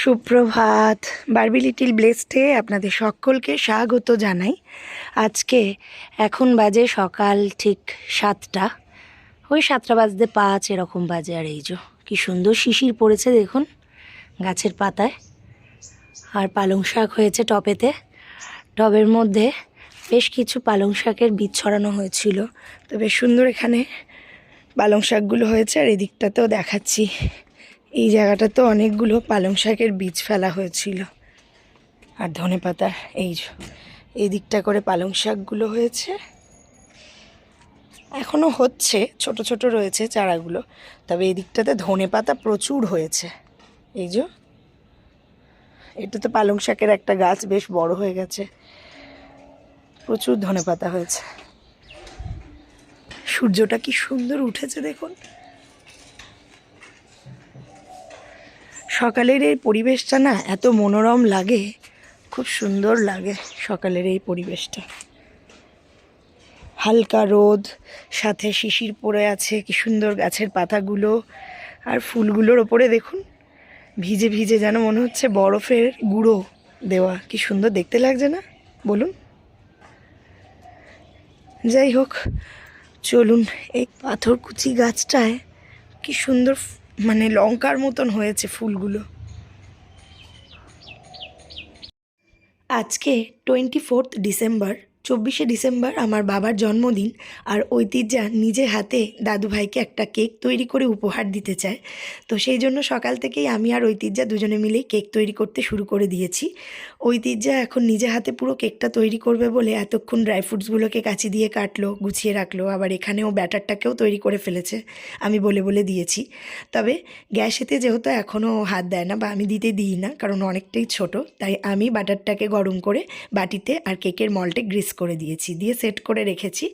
সুপ্রভাত। Barbie little ব্লেস্টে আপনাদের সকলকে স্বাগত জানাই। আজকে এখন বাজে সকাল ঠিক সাতটা। ওই সাতটা বাজতে পাঁচ এরকম বাজে। আর এই যে কি সুন্দর শিশির পড়েছে দেখুন গাছের পাতায়। আর পালং শাক হয়েছে টবেতে টবের মধ্যে বেশ কিছু পালং শাকের বীজ ছড়ানো হয়েছিল। তো বেশ সুন্দর এখানে পালং শাকগুলো হয়েছে। আর এদিকটাতেও দেখাচ্ছি। এই জায়গাটাতে অনেকগুলো পালং শাকের বীজ ফেলা হয়েছিল। আর ধনে পাতার এই এই দিকটা করে পালং শাকগুলো হয়েছে। এখনও হচ্ছে, ছোট ছোট রয়েছে চারাগুলো, তবে এই দিকটাতে ধনে পাতা প্রচুর হয়েছে। এই যে এটা তো পালং শাকের একটা গাছ বেশ বড় হয়ে গেছে। প্রচুর ধনে পাতা হয়েছে। সূর্যটা কি সুন্দর উঠেছে দেখুন। সকালের এই পরিবেশটা না এত মনোরম লাগে, খুব সুন্দর লাগে সকালের এই পরিবেশটা। হালকা রোদ, সাথে শিশির পড়ে আছে, কি সুন্দর গাছের পাতাগুলো, আর ফুলগুলোর ওপরে দেখুন, ভিজে ভিজে যেন মনে হচ্ছে বরফের গুঁড়ো দেওয়া, কি সুন্দর দেখতে লাগছে না? বলুন। যাই হোক, চলুন এই পাথরকুচি গাছটায় কি সুন্দর মানে লঙ্কার মতন হয়েছে ফুলগুলো। আজকে টোয়েন্টি ফোর্থ ডিসেম্বর। চব্বিশে ডিসেম্বর আমার বাবার জন্মদিন আর ঐতিহ্যা নিজে হাতে দাদু ভাইকে একটা কেক তৈরি করে উপহার দিতে চায়। তো সেই জন্য সকাল থেকেই আমি আর ঐতিহ্যা দুজনে মিলেই কেক তৈরি করতে শুরু করে দিয়েছি। ঐতিহ্যা এখন নিজে হাতে পুরো কেকটা তৈরি করবে বলে এতক্ষণ ড্রাই ফ্রুটসগুলোকে কাচি দিয়ে কাটলো, গুছিয়ে রাখল, আবার এখানেও ব্যাটারটাকেও তৈরি করে ফেলেছে, আমি বলে বলে দিয়েছি। তবে গ্যাসেতে যেহেতু এখনও হাত দেয় না বা আমি দিতে দিই না, কারণ অনেকটাই ছোট, তাই আমি বাটারটাকে গরম করে বাটিতে আর কেকের মলটে গ্রিস করে দিয়েছি, দিয়ে সেট করে রেখেছি।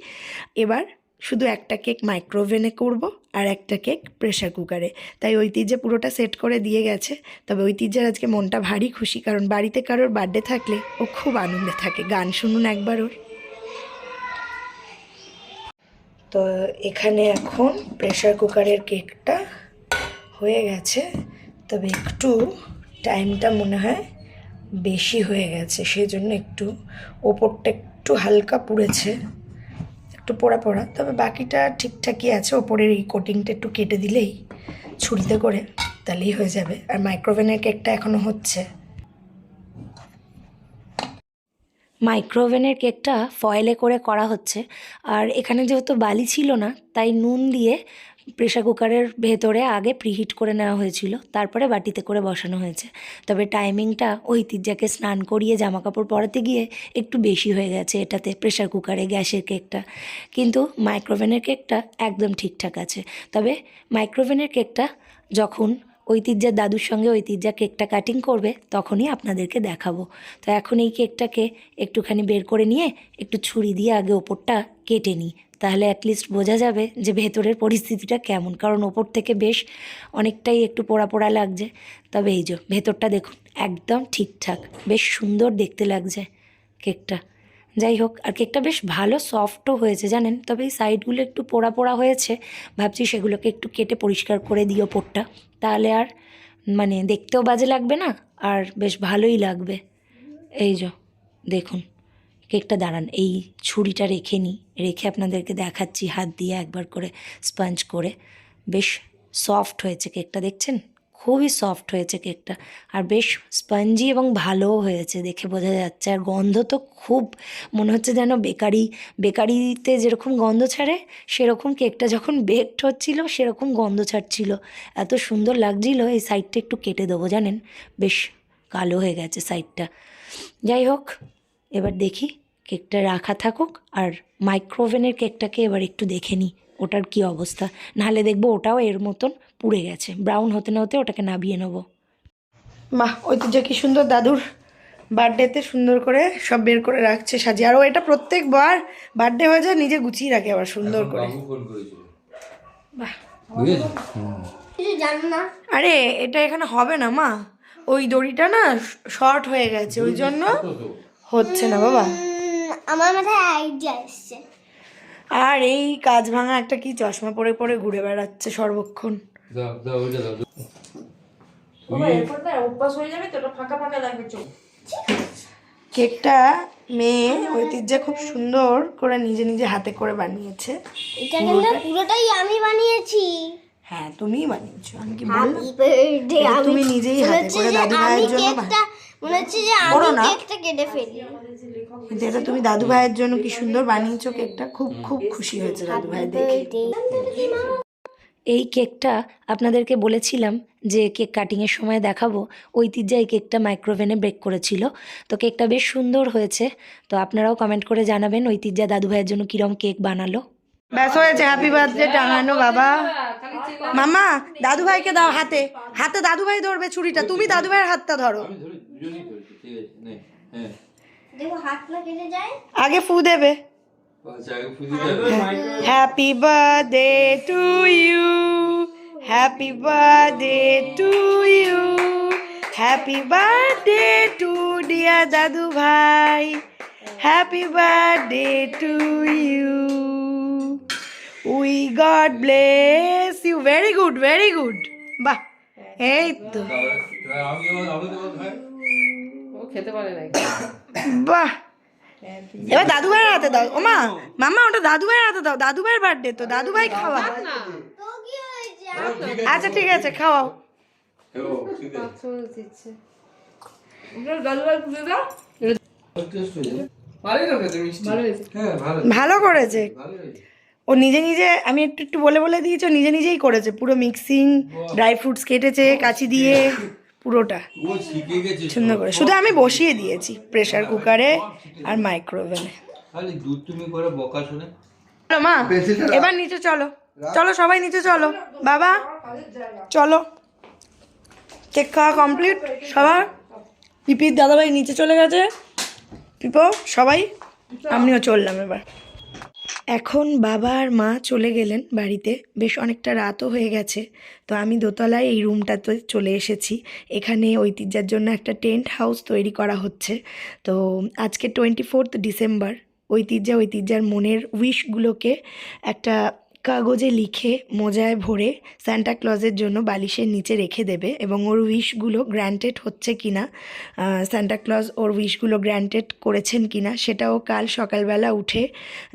এবার শুধু একটা কেক মাইক্রোওভেনে করব আর একটা কেক প্রেশার কুকারে তাই ঐতিহ্য পুরোটা সেট করে দিয়ে গেছে। তবে ঐতিহ্যের আজকে মনটা ভারী খুশি, কারণ বাড়িতে কারোর বার্থডে থাকলে ও খুব আনন্দে থাকে। গান শুনুন একবার ওর। তো এখানে এখন প্রেশার কুকারের কেকটা হয়ে গেছে। তবে একটু টাইমটা মনে হয় বেশি হয়ে গেছে সেই জন্য একটু ওপরটা একটু হালকা পুড়েছে, একটু পোড়া পোড়া, তবে বাকিটা ঠিকঠাকই আছে। ওপরের এই কোটিংটা একটু কেটে দিলেই ছুরিতে করে তাহলেই হয়ে যাবে। আর মাইক্রোওভেনের কেকটা এখনও হচ্ছে। মাইক্রোওভেনের কেকটা ফয়েলে করে করা হচ্ছে। আর এখানে যেহেতু বালি ছিল না, তাই নুন দিয়ে প্রেশার কুকারের ভেতরে আগে প্রিহিট করে নেওয়া হয়েছিল, তারপরে বাটিতে করে বসানো হয়েছে। তবে টাইমিংটা ঐতিহ্যাকে স্নান করিয়ে জামা কাপড় পরাতে গিয়ে একটু বেশি হয়ে গেছে এটাতে প্রেশার কুকারে গ্যাসের কেকটা। কিন্তু মাইক্রোওভেনের কেকটা একদম ঠিকঠাক আছে। তবে মাইক্রোওভেনের কেকটা যখন ঐতিহ্যের দাদুর সঙ্গে ঐতিহ্যা কেকটা কাটিং করবে, তখনই আপনাদেরকে দেখাবো। তো এখন এই কেকটাকে একটুখানি বের করে নিয়ে একটু ছুরি দিয়ে আগে ওপরটা কেটে নিই। তাহলে অ্যাটলিস্ট বোঝা যাবে যে ভেতরের পরিস্থিতিটা কেমন। কারণ ওপর থেকে বেশ অনেকটাই একটু পোড়া পোড়া লাগছে। তবে এই যে, ভেতরটা দেখুন, একদম ঠিকঠাক। বেশ সুন্দর দেখতে লাগছে কেকটা। যাই হোক, আর কেকটা বেশ ভালো সফটও হয়েছে জানেন। তবে এই সাইডগুলো একটু পোড়া পোড়া হয়েছে। ভাবছি সেগুলোকে একটু কেটে পরিষ্কার করে দিও ওপরটা। তাহলে আর মানে দেখতেও বাজে লাগবে না, আর বেশ ভালোই লাগবে। এই যে, দেখুন, কেকটা দাঁড়ান, এই ছুরিটা রেখে নিই। রেখে আপনাদেরকে দেখাচ্ছি হাত দিয়ে একবার করে স্পঞ্জ করে। বেশ সফট হয়েছে কেকটা, দেখছেন? খুবই সফট হয়েছে কেকটা। আর বেশ স্পঞ্জি এবং ভালোও হয়েছে দেখে বোঝা যাচ্ছে। আর গন্ধ তো খুব, মনে হচ্ছে যেন বেকারি, বেকারিতে যেরকম গন্ধ ছাড়ে, সেরকম কেকটা যখন বেকড হচ্ছিল, সেরকম গন্ধ ছাড়ছিল। এত সুন্দর লাগছিল, এই সাইডটা একটু কেটে দেবো, জানেন? বেশ কালো হয়ে গেছে সাইডটা। যাই হোক, এবার দেখি কেকটা রাখা থাকুক আর মাইক্রোওভেনের কেকটাকে এবার একটু দেখে নিই ওটার কি অবস্থা। নাহলে দেখব ওটাও এর মতন পুড়ে গেছে। ব্রাউন হতে না হতে ওটাকে নাবিয়ে নেব। মা ঐতিহ্য কি সুন্দর দাদুর বার্থডেতে সুন্দর করে সব বের করে রাখছে সাজিয়ে। আর ও এটা প্রত্যেকবার বার্থডে হয়ে যায় নিজে গুছিয়ে রাখে আবার সুন্দর করে। বাহ। আরে এটা এখানে হবে না মা। ওই দড়িটা না শর্ট হয়ে গেছে ওই জন্য হচ্ছে না বাবা। আমার মাথায় আইডিয়া এসছে। আর এই কাজ ভাঙা একটা কি চশমা পরে পরে ঘুরে বেড়াচ্ছে সর্বক্ষণ। দাও দাও ওইটা দাও বাবা এরপর না অভ্যাস হয়ে যাবে তো ফাঁকা ফাঁকা লাগবে চোখ কেকটা মেয়ে ঐতিহ্য খুব সুন্দর করে নিজে নিজে হাতে করে বানিয়েছে। এটা কিন্তু পুরোটাই আমি বানিয়েছি। হ্যাঁ তুমিই বানিয়েছো আমি কি বললাম? তুমি নিজেই হাতে করে দাদু ভাইয়ের জন্য মনে হচ্ছে যে আমি কেকটা কেটে ফেলি। কিন্তু এটা তুমি দাদু ভাইয়ের জন্য কি সুন্দর বানিয়েছো কেকটা? খুব খুব খুশি হয়েছে দাদু ভাই দেখে। এই কেকটা আপনাদেরকে বলেছিলাম যে কেক কাটিংয়ের সময় দেখাবো। ঐতিহ্য এই কেকটা মাইক্রোওভেনে বেক করেছিল। তো কেকটা বেশ সুন্দর হয়েছে। তো আপনারাও কমেন্ট করে জানাবেন ঐতিহ্য দাদু ভাইয়ের জন্য কিরম কেক বানালো। ব্যাস হয়েছে হ্যাপি বার্থডে টাঙানো বাবা। মামা দাদু ভাইকে দাও হাতে। হাতে দাদু ভাই ধরবে ছুরিটা তুমি দাদু ভাইয়ের হাতটা ধরো। আমি ধরে দুজনেই ধরেছি ঠিক আছে হ্যাঁ। দেখো হাত না কেটে যায় আগে ফু দেবে আচ্ছা Happy birthday to you. Happy birthday to you. Happy birthday to dear Dadu Bhai. Happy birthday to you. We God bless you. Very good, very good. বাহ এই তো ভাই খেতে পারে না বাহ! এবার দাদু ভাইয়ের হাতে দাও। ওমা মামা ওটা দাদু ভাইয়ের হাতে দাও। দাদু ভাইয়ের বার্থডে তো দাদু ভাই খাওয়া। তো কি হয়েছে আচ্ছা ঠিক আছে খাওয়াও। টেস্ট হয়ে ভালো হয়েছে। হ্যাঁ ভালো ভালো করেছে। ও নিজে নিজে আমি একটু একটু বলে বলে দিয়েছি ও নিজে নিজেই করেছে। পুরো মিক্সিং ড্রাই ফ্রুটস কেটেছে কাচি দিয়ে। পুরোটা ও শিখে গেছে সুন্দর করে। শুধু আমি বসিয়ে দিয়েছি প্রেশার কুকারে আর মাইক্রোওভেনে খালি দুধ তুমি করে বকা শুনে। চলো মা এবার নিচে চলো। চলো সবাই নিচে চলো। বাবা চলো। কেক খাওয়া কমপ্লিট সবার। পিপির দাদাভাই নিচে চলে গেছে। পিপো সবাই। আমিও চললাম এবার। এখন বাবা আর মা চলে গেলেন বাড়িতে। বেশ অনেকটা রাতও হয়ে গেছে। তো আমি দোতলায় এই রুমটাতে চলে এসেছি। এখানে ঐতিহ্যের জন্য একটা টেন্ট হাউস তৈরি করা হচ্ছে। তো আজকে টোয়েন্টি ফোর্থ ডিসেম্বর। ঐতিহ্য ঐতিহ্যের মনের উইশগুলোকে একটা কাগজে লিখে মোজায় ভরে স্যান্টা ক্লজের জন্য বালিশের নিচে রেখে দেবে এবং ওর উইশগুলো গ্র্যান্টেড হচ্ছে কি না স্যান্টা ক্লজ ওর উইশগুলো গ্র্যান্টেড করেছেন কি না সেটাও কাল সকালবেলা উঠে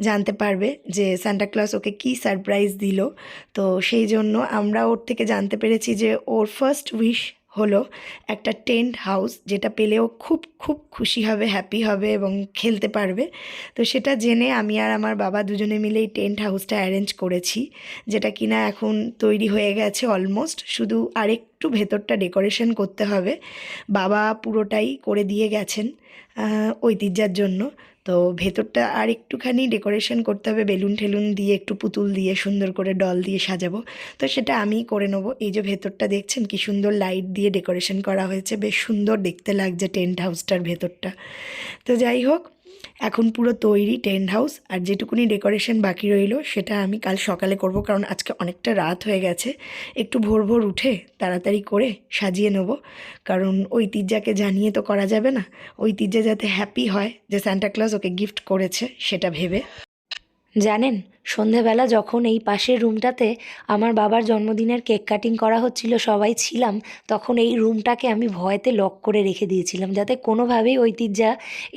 জানতে পারবে যে স্যান্টা ক্লজ ওকে কি সারপ্রাইজ দিল। তো সেই জন্য আমরা ওর থেকে জানতে পেরেছি যে ওর ফার্স্ট উইশ হলো একটা টেন্ট হাউস যেটা পেলেও খুব খুব খুশি হবে, হ্যাপি হবে এবং খেলতে পারবে। তো সেটা জেনে আমি আর আমার বাবা দুজনে মিলে এই টেন্ট হাউসটা অ্যারেঞ্জ করেছি, যেটা কিনা এখন তৈরি হয়ে গেছে অলমোস্ট। শুধু আরেকটু ভেতরটা ডেকোরেশন করতে হবে। বাবা পুরোটাই করে দিয়ে গেছেন ঐতিহ্যের জন্য। তো ভেতরটা আর একটুখানি ডেকোরেশন করতে হবে। বেলুন ঠেলুন দিয়ে একটু পুতুল দিয়ে সুন্দর করে ডল দিয়ে সাজাবো। তো সেটা আমি করে নেব। এই যে ভেতরটা দেখছেন কি সুন্দর লাইট দিয়ে ডেকোরেশন করা হয়েছে। বেশ সুন্দর দেখতে লাগছে টেন্ট হাউসটার ভেতরটা। তো যাই হোক এখন পুরো তৈরি টেন্ট হাউস আর যেটুকুনি ডেকোরেশন বাকি রইল, সেটা আমি কাল সকালে করব কারণ আজকে অনেকটা রাত হয়ে গেছে। একটু ভোর ভোর উঠে তাড়াতাড়ি করে সাজিয়ে নেব, কারণ ঐতিহ্যাকে জানিয়ে তো করা যাবে না। ঐতিহ্যে যাতে হ্যাপি হয় যে স্যান্টাক্লাজ ওকে গিফট করেছে, সেটা ভেবে। জানেন সন্ধেবেলা যখন এই পাশের রুমটাতে আমার বাবার জন্মদিনের কেক কাটিং করা হচ্ছিল, সবাই ছিলাম, তখন এই রুমটাকে আমি ভয়তে লক করে রেখে দিয়েছিলাম, যাতে কোনোভাবেই ঐতিহ্যা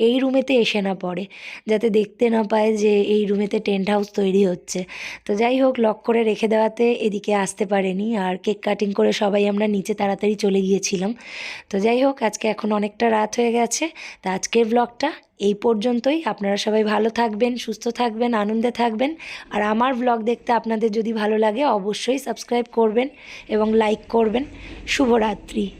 এই রুমেতে এসে না পড়ে, যাতে দেখতে না পায় যে এই রুমেতে টেন্ট হাউস তৈরি হচ্ছে। তো যাই হোক, লক করে রেখে দেওয়াতে এদিকে আসতে পারেনি, আর কেক কাটিং করে সবাই আমরা নিচে তাড়াতাড়ি চলে গিয়েছিলাম। তো যাই হোক, আজকে এখন অনেকটা রাত হয়ে গেছে, তা আজকের ব্লগটা এই পর্যন্তই। আপনারা সবাই ভালো থাকবেন, সুস্থ থাকবেন, আনন্দে থাকবেন। আর আমার ব্লগ দেখতে আপনাদের যদি ভালো লাগে, অবশ্যই সাবস্ক্রাইব করবেন এবং লাইক করবেন। শুভরাত্রি।